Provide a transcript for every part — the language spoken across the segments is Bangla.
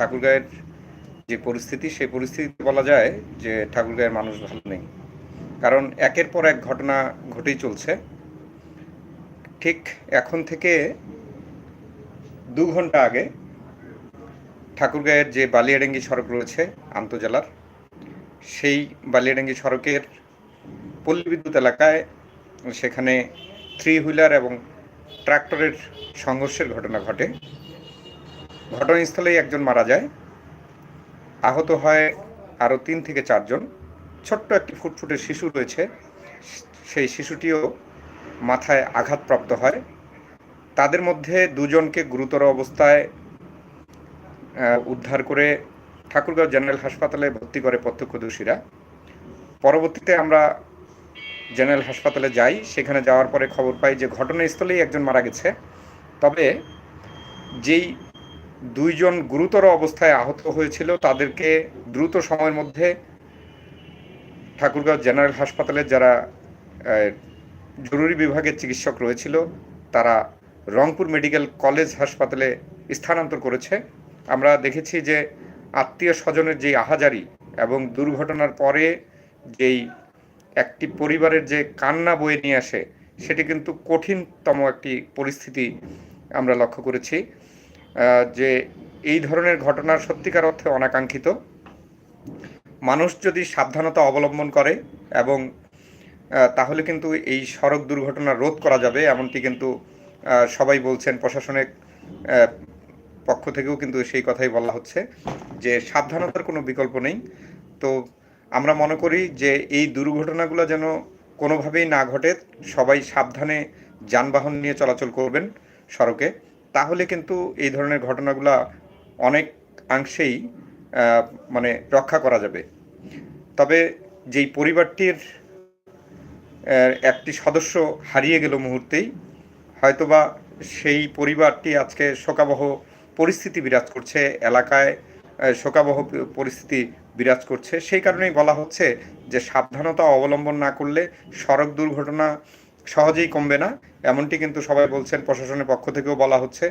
ঠাকুরগাঁয়ের যে পরিস্থিতি, সেই পরিস্থিতিতে বলা যায় যে ঠাকুরগাঁয়ের মানুষ ভালো নেই। কারণ একের পর এক ঘটনা ঘটেই চলছে। ঠিক এখন থেকে দু ঘণ্টা আগে ঠাকুরগাঁয়ের যে বালিয়াডাঙ্গি সড়ক রয়েছে আন্তজেলার সেই বালিয়াডাঙ্গি সড়কের পল্লী বিদ্যুৎ এলাকায় সেখানে থ্রি হুইলার এবং ট্রাক্টরের সংঘর্ষের ঘটনা ঘটে। ঘটনাস্থলেই একজন মারা যায়। আহত হয় আরও তিন থেকে চারজন। ছোট্ট একটি ফুটফুটে শিশু রয়েছে। সেই শিশুটিও মাথায় আঘাতপ্রাপ্ত হয়। তাদের মধ্যে দুজনকে গুরুতর অবস্থায় উদ্ধার করে ঠাকুরগাঁও জেনারেল হাসপাতালে ভর্তি করে প্রত্যক্ষদর্শীরা। পরবর্তীতে আমরা জেনারেল হাসপাতালে যাই। সেখানে যাওয়ার পরে খবর পাই যে, ঘটনাস্থলেই একজন মারা গেছে। তবে যেই দুইজন গুরুতর অবস্থায় আহত হয়েছিল। তাদেরকে দ্রুত সময়ের মধ্যে ঠাকুরগাঁও জেনারেল হাসপাতালে যারা জরুরি বিভাগের চিকিৎসক রয়েছিল, তারা রংপুর মেডিকেল কলেজ হাসপাতালে স্থানান্তর করেছে। আমরা দেখেছি যে আত্মীয় স্বজনের যেই আহাজারি এবং দুর্ঘটনার পরে যেই একটি পরিবারের যে কান্না বয়ে নিয়ে আসে, সেটি কিন্তু কঠিনতম একটি পরিস্থিতি আমরা লক্ষ্য করেছি। যে এই ধরনের ঘটনা সত্যিকার অর্থে অনাকাঙ্ক্ষিত। মানুষ যদি সাবধানতা অবলম্বন করে এবং তাহলে কিন্তু এই সড়ক দুর্ঘটনা রোধ করা যাবে, এমনটি কিন্তু সবাই বলছেন, প্রশাসনের পক্ষ থেকেও কিন্তু সেই কথাই বলা হচ্ছে যে সাবধানতার কোনো বিকল্প নেই। তো আমরা মনে করি যে এই দুর্ঘটনাগুলো যেন কোনোভাবেই না ঘটে, সবাই সাবধানে যানবাহন নিয়ে চলাচল করবেন সড়কে। তাহলে কিন্তু এই ধরনের ঘটনাগুলো অনেক অংশেই মানে রক্ষা করা যাবে। তবে যেই পরিবারটির একটি সদস্য হারিয়ে গেল মুহূর্তেই, হয়তোবা সেই পরিবারটি আজকে শোকাবহ পরিস্থিতি বিরাজ করছে, এলাকায় শোকাবহ পরিস্থিতি বিরাজ করছে। সেই কারণেই বলা হচ্ছে যে সাবধানতা অবলম্বন না করলে সড়ক দুর্ঘটনা সহজেই কমবে না, এমনটি কিন্তু সবাই বলছেন, প্রশাসনের পক্ষ থেকেও বলা হচ্ছে।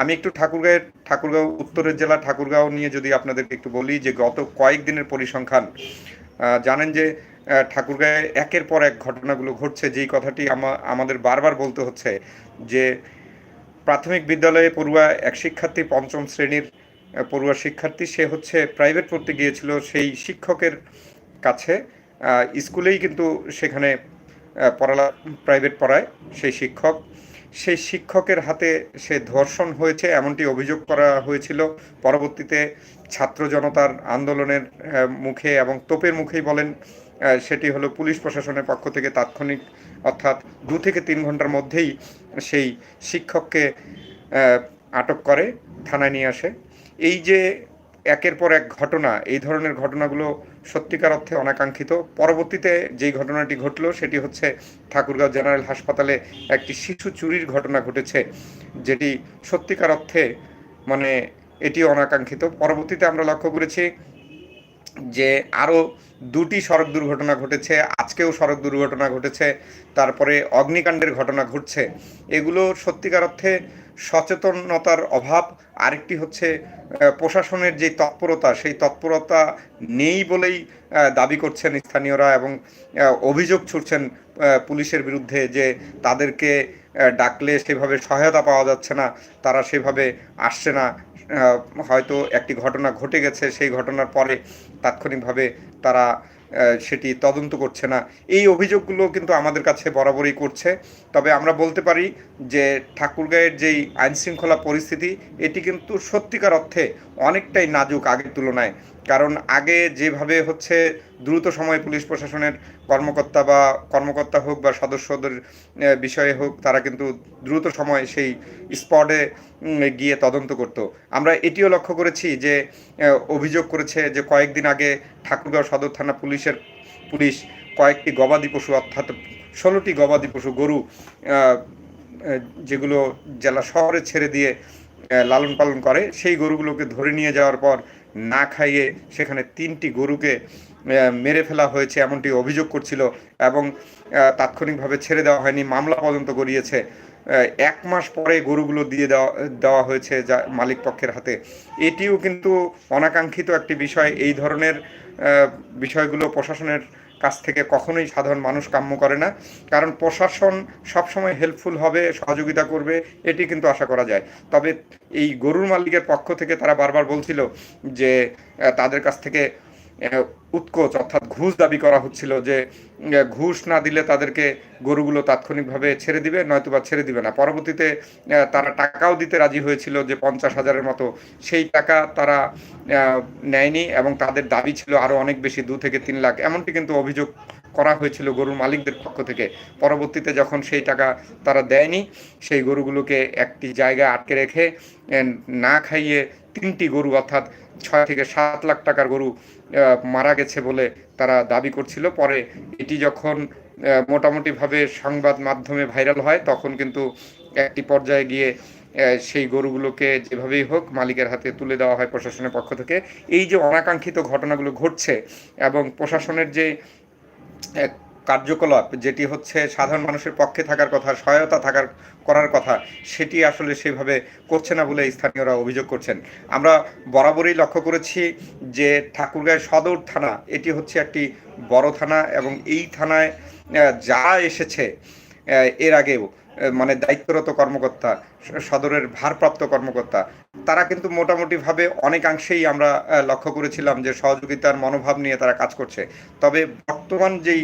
আমি একটু ঠাকুরগাঁয়ের, ঠাকুরগাঁও, উত্তরের জেলা ঠাকুরগাঁও নিয়ে যদি আপনাদেরকে একটু বলি যে গত কয়েকদিনের পরিসংখ্যান জানেন যে ঠাকুরগাঁয়ে একের পর এক ঘটনাগুলো ঘটছে, যেই কথাটি আমাদের বারবার বলতে হচ্ছে যে, প্রাথমিক বিদ্যালয়ে পড়ুয়া এক শিক্ষার্থী, পঞ্চম শ্রেণির পড়ুয়া শিক্ষার্থী, সে হচ্ছে প্রাইভেট পড়তে গিয়েছিল সেই শিক্ষকের কাছে। স্কুলেই কিন্তু সেখানে পড়ালা প্রাইভেট পড়ায় সেই শিক্ষক। সেই শিক্ষকের হাতে সে ধর্ষণ হয়েছে, এমনটি অভিযোগ করা হয়েছিল। পরবর্তীতে ছাত্র জনতার আন্দোলনের মুখে এবং তোপের মুখেই বলেন সেটি হলো পুলিশ প্রশাসনের পক্ষ থেকে তাৎক্ষণিক, অর্থাৎ দু থেকে তিন ঘণ্টার মধ্যেই সেই শিক্ষককে আটক করে, থানায় নিয়ে আসে। এই যে একের পর এক ঘটনা, এই ধরনের ঘটনাগুলো সত্যিকার অর্থে অনাকাঙ্ক্ষিত। পরবর্তীতে যেই ঘটনাটি ঘটলো, সেটি হচ্ছে ঠাকুরগাঁও জেনারেল হাসপাতালে একটি শিশু চুরির ঘটনা ঘটেছে, যেটি সত্যিকার অর্থে মানে এটি অনাকাঙ্ক্ষিত। পরবর্তীতে আমরা লক্ষ্য করেছি যে আরও দুটি সড়ক দুর্ঘটনা ঘটেছে, আজকেও সড়ক দুর্ঘটনা ঘটেছে, তারপরে অগ্নিকাণ্ডের ঘটনা ঘটছে। এগুলো সত্যিকার অর্থে সচেতনতার অভাব। আরেকটি হচ্ছে প্রশাসনের যে তৎপরতা, সেই তৎপরতা নেই বলেই দাবি করছেন স্থানীয়রা এবং অভিযোগ ছুটছেন পুলিশের বিরুদ্ধে যে তাদেরকে ডাকলে সেভাবে সহায়তা পাওয়া যাচ্ছে না, তারা সেভাবে আসছে না। হয়তো একটি ঘটনা ঘটে গেছে, সেই ঘটনার পরে তাৎক্ষণিকভাবে তারা সেটি তদন্ত করছে না। এই অভিযোগগুলো কিন্তু আমাদের কাছে বরাবরই করছে। তবে আমরা বলতে পারি যে ঠাকুরগাঁয়ের যেই আইনশৃঙ্খলা পরিস্থিতি, এটি কিন্তু সত্যিকার অর্থে অনেকটাই নাজুক আগের তুলনায়। কারণ আগে যেভাবে হচ্ছে দ্রুত সময়ে পুলিশ প্রশাসনের কর্মকর্তা বা কর্মকর্তা হোক বা সদস্যদের বিষয়ে হোক, তারা কিন্তু দ্রুত সময়ে সেই স্পটে গিয়ে তদন্ত করত। আমরা এটিও লক্ষ্য করেছি যে অভিযোগ করেছে যে কয়েকদিন আগে ঠাকুরগাঁও সদর থানা পুলিশের পুলিশ কয়েকটি গবাদি পশু, অর্থাৎ ষোলোটি গবাদি পশু, গরু যেগুলো জেলা শহরে ছেড়ে দিয়ে লালন পালন করে, সেই গরুগুলোকে ধরে নিয়ে যাওয়ার পর না খাইয়ে সেখানে তিনটি গরুকে মেরে ফেলা হয়েছে এমনটি অভিযোগ করছিল এবং তাৎক্ষণিকভাবে ছেড়ে দেওয়া হয়নি, মামলা পর্যন্ত গড়িয়েছে। এক মাস পরে গরুগুলো দিয়ে দেওয়া দেওয়া হয়েছে যা মালিক পক্ষের হাতে। এটিও কিন্তু অনাকাঙ্ক্ষিত একটি বিষয়। এই ধরনের বিষয়গুলো প্রশাসনের কাছ থেকে কখনোই সাধারণ মানুষ কাম্য করে না। কারণ প্রশাসন সবসময় হেল্পফুল হবে, সহযোগিতা করবে, এটি কিন্তু আশা করা যায়। তবে এই গরুর মালিকের পক্ষ থেকে তারা বারবার বলছিল যে তাদের কাছ থেকে উৎকোচ, অর্থাৎ ঘুষ দাবি করা হচ্ছিল যে ঘুষ না দিলে তাদেরকে গরুগুলো তাৎক্ষণিকভাবে ছেড়ে দিবে, নয়তোবা ছেড়ে দিবে না। পরবর্তীতে তারা টাকাও দিতে রাজি হয়েছিল যে, পঞ্চাশ হাজারের মতো। সেই টাকা তারা নেয়নি এবং তাদের দাবি ছিল আরও অনেক বেশি, দু থেকে তিন লাখ। এমনটি কিন্তু অভিযোগ করা হয়েছিল গরুর মালিকদের পক্ষ থেকে। পরবর্তীতে যখন সেই টাকা তারা দেয়নি, সেই গরুগুলোকে একটি জায়গায় আটকে রেখে না খাইয়ে তিনটি গরু অর্থাৎ ছয় থেকে সাত লাখ টাকার গরু মারা গেছে বলে তারা দাবি করছিল। পরে এটি যখন মোটামুটিভাবে সংবাদ মাধ্যমে ভাইরাল হয়, তখন কিন্তু একটি পর্যায়ে গিয়ে সেই গরুগুলোকে যেভাবেই হোক মালিকের হাতে তুলে দেওয়া হয় প্রশাসনের পক্ষ থেকে। এই যে অনাকাঙ্ক্ষিত ঘটনাগুলো ঘটছে এবং প্রশাসনের যে এক কার্যকলাপ যেটি হচ্ছে সাধারণ মানুষের পক্ষে থাকার কথা, সহায়তা থাকার, করার কথা, সেটি আসলে সেভাবে করছে না বলে স্থানীয়রা অভিযোগ করছেন। আমরা বরাবরই লক্ষ্য করেছি যে ঠাকুরগাঁয় সদর থানা, এটি হচ্ছে একটি বড় থানা এবং এই থানায় যা এসেছে এর আগেও মানে দায়িত্বরত কর্মকর্তা সদরের ভারপ্রাপ্ত কর্মকর্তা, তারা কিন্তু মোটামুটিভাবে অনেকাংশেই আমরা লক্ষ্য করেছিলাম যে সহযোগিতার মনোভাব নিয়ে তারা কাজ করছে। তবে বর্তমান যেই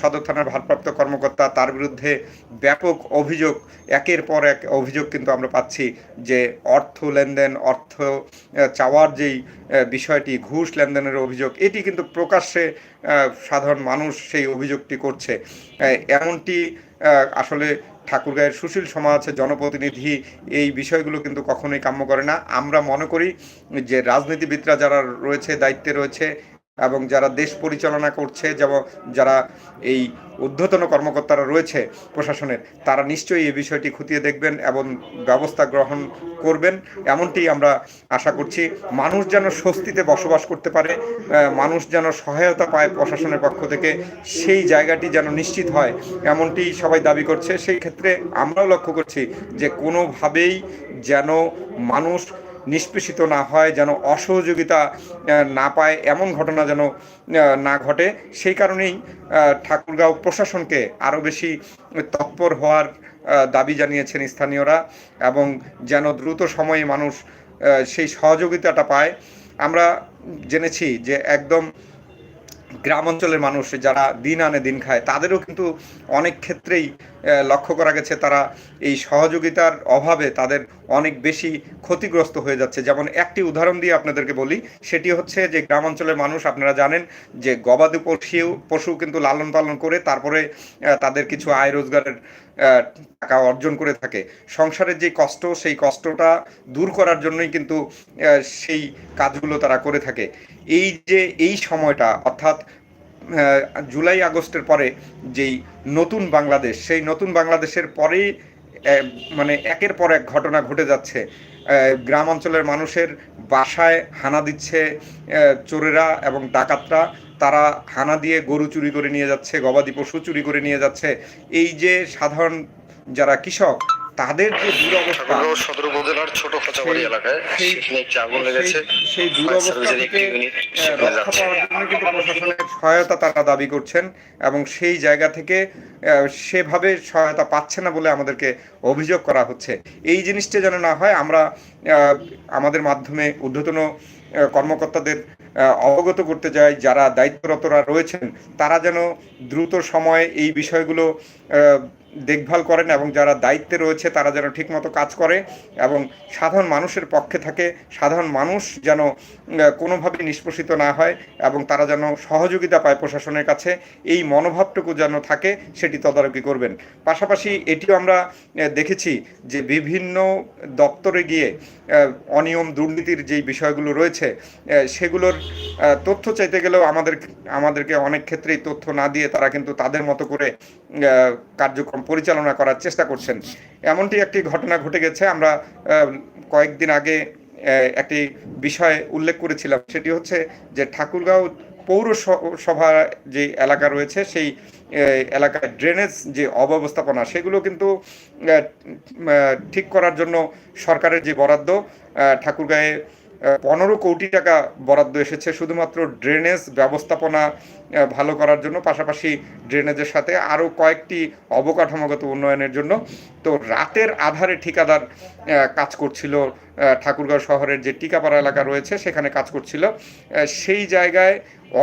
সদর থানার ভারপ্রাপ্ত কর্মকর্তা, তার বিরুদ্ধে ব্যাপক অভিযোগ, একের পর এক অভিযোগ কিন্তু আমরা পাচ্ছি যে অর্থ লেনদেন, অর্থ চাওয়ার যেই বিষয়টি, ঘুষ লেনদেনের অভিযোগ, এটি কিন্তু প্রকাশ্যে সাধারণ মানুষ সেই অভিযোগটি করছে। এমনটি আসলে ঠাকুরগাঁয়ের সুশীল সমাজ জনপ্রতিনিধি এই বিষয়গুলো কিন্তু কখনোই কাম্য করে না। আমরা মনে করি যে রাজনীতিবিদরা যারা রয়েছে, দায়িত্বে রয়েছে এবং যারা দেশ পরিচালনা করছে, যেমন যারা এই ঊর্ধ্বতন কর্মকর্তারা রয়েছে প্রশাসনের, তারা নিশ্চয়ই এই বিষয়টি খতিয়ে দেখবেন এবং ব্যবস্থা গ্রহণ করবেন। এমনটি আমরা আশা করছি। মানুষ যেন স্বস্তিতে বসবাস করতে পারে মানুষ যেন সহায়তা পায় প্রশাসনের পক্ষ থেকে, সেই জায়গাটি যেন নিশ্চিত হয়, এমনটি সবাই দাবি করছে। সেই ক্ষেত্রে আমরাও লক্ষ্য করছি যে কোনোভাবেই যেন মানুষ নিষ্পেষিত না হয়, যেন অসহযোগিতা না পায়, এমন ঘটনা যেন না ঘটে। সেই কারণেই ঠাকুরগাঁও প্রশাসনকে আরও বেশি তৎপর হওয়ার দাবি জানিয়েছেন স্থানীয়রা এবং যেন দ্রুত সময়ে মানুষ সেই সহযোগিতাটা পায়। আমরা জেনেছি যে একদম গ্রাম অঞ্চলের মানুষ যারা দিন আনে দিন খায়, তাদেরও কিন্তু অনেক ক্ষেত্রেই লক্ষ্য করা গেছে, তারা এই সহযোগিতার অভাবে তাদের অনেক বেশি ক্ষতিগ্রস্ত হয়ে যাচ্ছে। যেমন একটি উদাহরণ দিয়ে আপনাদেরকে বলি, সেটি হচ্ছে যে গ্রামাঞ্চলের মানুষ, আপনারা জানেন যে গবাদি পশু পশু কিন্তু লালন পালন করে তারপরে তাদের কিছু আয় রোজগারের টাকা অর্জন করে থাকে। সংসারের যে কষ্ট, সেই কষ্টটা দূর করার জন্যই কিন্তু সেই কাজগুলো তারা করে থাকে। এই যে, এই সময়টা, অর্থাৎ জুলাই আগস্টের পরে যেই নতুন বাংলাদেশ, সেই নতুন বাংলাদেশের পরেই মানে একের পর এক ঘটনা ঘটে যাচ্ছে। গ্রাম অঞ্চলের মানুষের বাসায় হানা দিচ্ছে চোরেরা এবং ডাকাতরা। তারা হানা দিয়ে গরু চুরি করে নিয়ে যাচ্ছে, গবাদি পশু চুরি করে নিয়ে যাচ্ছে। এই যে সাধারণ যারা কৃষক তাদের যে দুরবস্থা সদর উপজেলার ছোট খোঁচাবাড়ি এলাকায় সেই- সেখানে একটি আগুন লেগেছে। সেই- সেই দুরবস্থা সার্ভিসের থেকে একটি ইউনিট আহ, সেখানে রক্ষা পাওয়ার জন্য কিন্তু প্রশাসনের সহায়তা তারা দাবি করছেন এবং সেই জায়গা থেকে সেভাবে সহায়তা পাচ্ছে না বলে আমাদেরকে অভিযোগ করা হচ্ছে। এই জিনিসটা যেন না হয় আমরা আমাদের মাধ্যমে ঊর্ধ্বতন কর্মকর্তাদের অবগত করতে চাই যারা দায়িত্বরতরা রয়েছেন তারা যেন দ্রুত সময়ে এই বিষয়গুলো দেখভাল করেন এবং যারা দায়িত্বে রয়েছে, তারা যেন ঠিকমতো কাজ করে এবং সাধারণ মানুষের পক্ষে থাকে। সাধারণ মানুষ যেন কোনোভাবে নিষ্পোষিত না হয় এবং তারা যেন সহযোগিতা পায় প্রশাসনের কাছে। এই মনোভাবটুকু যেন থাকে, সেটি তদারকি করবেন। পাশাপাশি এটিও আমরা দেখেছি যে বিভিন্ন দপ্তরে গিয়ে অনিয়ম, দুর্নীতির যেই বিষয়গুলো রয়েছে সেগুলোর তথ্য চাইতে গেলেও আমাদের, আমাদেরকে অনেক ক্ষেত্রেই তথ্য না দিয়ে তারা কিন্তু তাদের মতো করে কার্যক্রম পরিচালনা করার চেষ্টা করছেন। এমনটি একটি ঘটনা ঘটে গেছে, আমরা কয়েকদিন আগে একটি বিষয় উল্লেখ করেছিলাম, সেটি হচ্ছে যে ঠাকুরগাঁও পৌরসভা যে এলাকা রয়েছে, সেই এলাকায় ড্রেনেজ যে অব্যবস্থাপনা, সেগুলো কিন্তু ঠিক করার জন্য সরকারের যে বরাদ্দ ঠাকুরগাঁয়ে পনেরো কোটি টাকা বরাদ্দ এসেছে শুধুমাত্র ড্রেনেজ ব্যবস্থাপনা ভালো করার জন্য, পাশাপাশি ড্রেনেজের সাথে আরও কয়েকটি অবকাঠামোগত উন্নয়নের জন্য। তো রাতের আধারে ঠিকাদার কাজ করছিল ঠাকুরগাঁও শহরের যে টিকাপাড়া এলাকা রয়েছে, সেখানে কাজ করছিল। সেই জায়গায়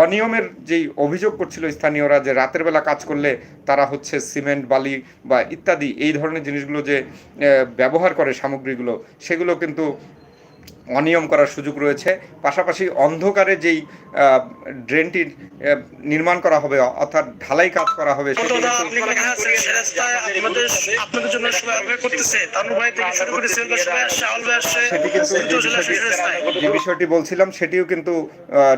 অনিয়মের যেই অভিযোগ করছিল স্থানীয়রা যে রাতের বেলা কাজ করলে তারা হচ্ছে সিমেন্ট, বালি বা ইত্যাদি, এই ধরনের জিনিসগুলো যে ব্যবহার করে সামগ্রীগুলো, সেগুলো কিন্তু অনিয়ম করার সুযোগ রয়েছে। পাশাপাশি অন্ধকারে যেই ড্রেনটি নির্মাণ করা হবে অর্থাৎ ঢালাই কাজ করা হবে যে বিষয়টি- বলছিলাম সেটিও কিন্তু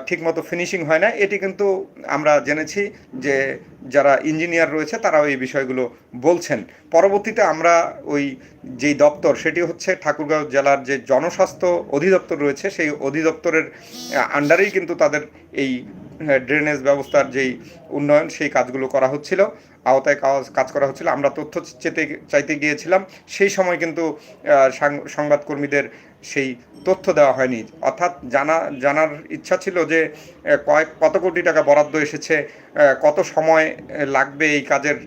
ঠিক মতো ফিনিশিং হয় না এটি কিন্তু আমরা জেনেছি যে যারা ইঞ্জিনিয়ার রয়েছে তারাও এই বিষয়গুলো বলছেন। পরবর্তীতে আমরা ওই যেই দপ্তর সেটি হচ্ছে ঠাকুরগাঁও জেলার যে জনস্বাস্থ্য অধিদপ্তর রয়েছে, সেই অধিদপ্তরের আন্ডারেই কিন্তু তাদের এই ড্রেনেজ ব্যবস্থার যেই উন্নয়ন, সেই কাজগুলো করা হচ্ছিল। আওতায় কাজ কাজ করা হচ্ছিল। আমরা তথ্য চেতে, চাইতে গিয়েছিলাম। সেই সময় কিন্তু সংবাদকর্মীদের সেই তথ্য দেওয়া হয়নি। অর্থাৎ জানা জানার ইচ্ছা ছিল যে কয়েক কত কোটি টাকা বরাদ্দ এসেছে কত সময় লাগবে এই কাজের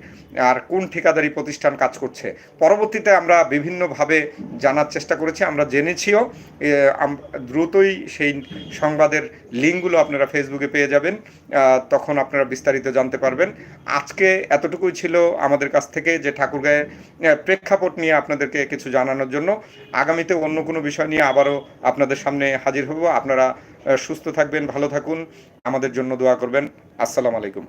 আর কোন ঠিকাদারি প্রতিষ্ঠান কাজ করছে। পরবর্তীতে আমরা বিভিন্নভাবে জানার চেষ্টা করেছি আমরা জেনেছিও দ্রুতই সেই সংবাদের লিঙ্কগুলো আপনারা ফেসবুকে পেয়ে যাবেন তখন আপনারা বিস্তারিত জানতে পারবেন। আজকে এতটুকুই ছিল আমাদের কাছ থেকে যে ঠাকুরগাঁয়ে আহ, প্রেক্ষাপট নিয়ে আপনাদেরকে কিছু জানানোর জন্য। আগামীতে অন্য কোনো বিষয় নিয়ে আবারও আপনাদের সামনে হাজির হব। আপনারা সুস্থ থাকবেন, ভালো থাকুন। আমাদের জন্য দোয়া করবেন। আসসালামু আলাইকুম?